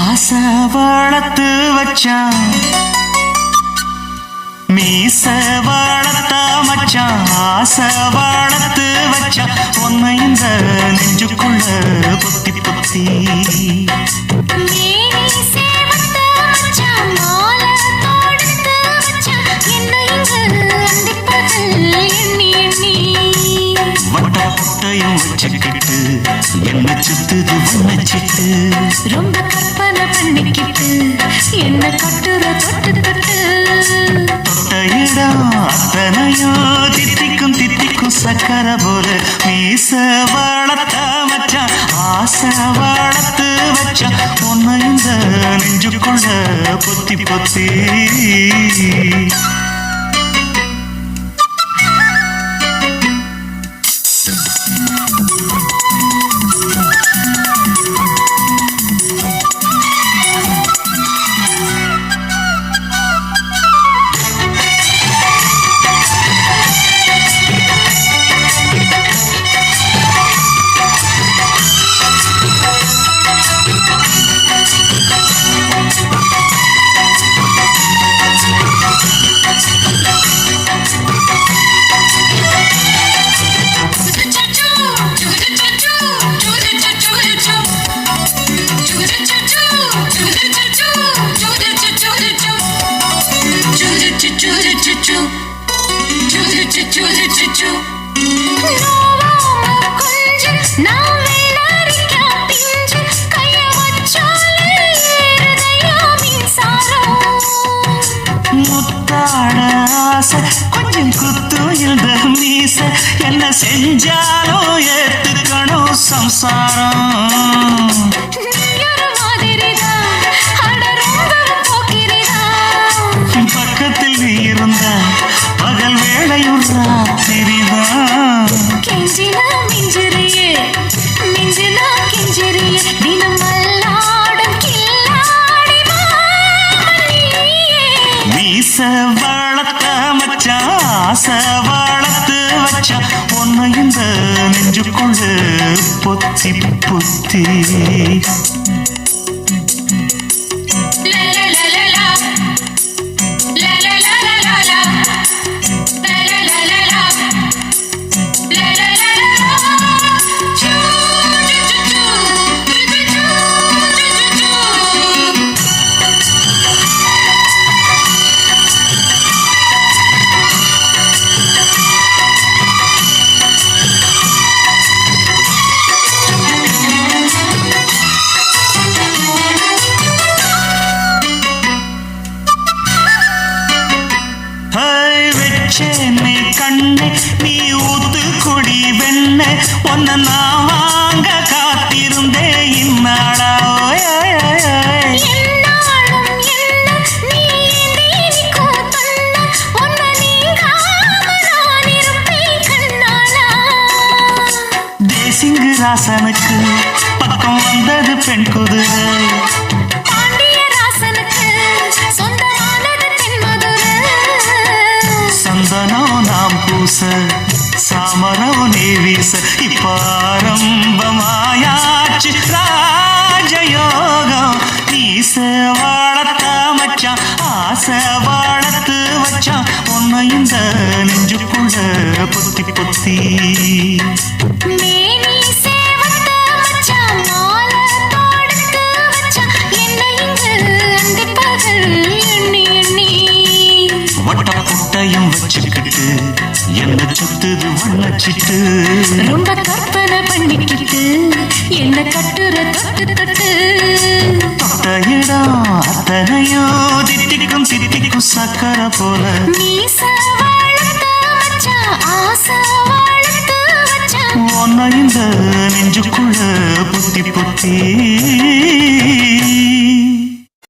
ஆசை வளர்த்து வச்சான் மீச வளர்த்த மச்சான் ஆசை வளர்த்து வச்சான் உன்னை இந்த நெஞ்சுக்குள்ள புத்தி புத்தி. மேனி சேவத்த மச்சான் மாலை தொடுத்து வச்சான் என்னை இங்கு அண்டிப்பகல் எண்ணி எண்ணி. வட்ட புட்டையும் வச்சுக்கிட்டு என்ன சுத்துது வண்ணச்சிட்டு ரொம்ப கற்பனை நிக்கிட்டு என்ன கட்டுற தொட்டு தொட்டு. தொட்டையிடம் அத்தனையோ தித்திக்கும் தித்திக்கும் சக்கர போல. மீச வளர்த்த மச்சான் ஆசை வளர்த்து வச்சான் உன்னை இந்த நெஞ்சுக்குள்ள பொத்தி பொத்தி. கொஞ்சம் குத்துயில் இந்த மீச. என்ன செஞ்சாலோ ஏத்துக்கணும் சம்சாரம். கெஞ்சிறியே, வளர்த்த மச்சான் ஆசை வளர்த்து வச்சான் உன்னை இந்த நெஞ்சுக்குள்ள பொத்தி பொத்தி. கண்ணே நீ ஊத்து குடி வெண்ண உன்னை நான் வாங்க காத்திருந்தே இந்நாளா ராசனுக்கு பக்கம் வந்தது பெண் குதிரை. நாம் பூச சாமரம் நீ வீச இப்ப ராஜயோகம். நீச வளர்த்த மச்சான் ஆசை வாழத்து வச்சான் உன்னை இந்த நெஞ்சுக்குள்ள பொத்தி பொத்தி. சுத்துது வண்ணச்சிட்டு ரொம்ப கற்பனை பண்ணிக்கிட்டு என்ன கட்டுற தொட்டு தொட்டு. தொட்ட இடம் அத்தனையோ தித்திக்கும் தித்திக்கும் சக்கர போல. உன்னை இந்த நெஞ்சுக்குள்ள புத்தி புத்தி.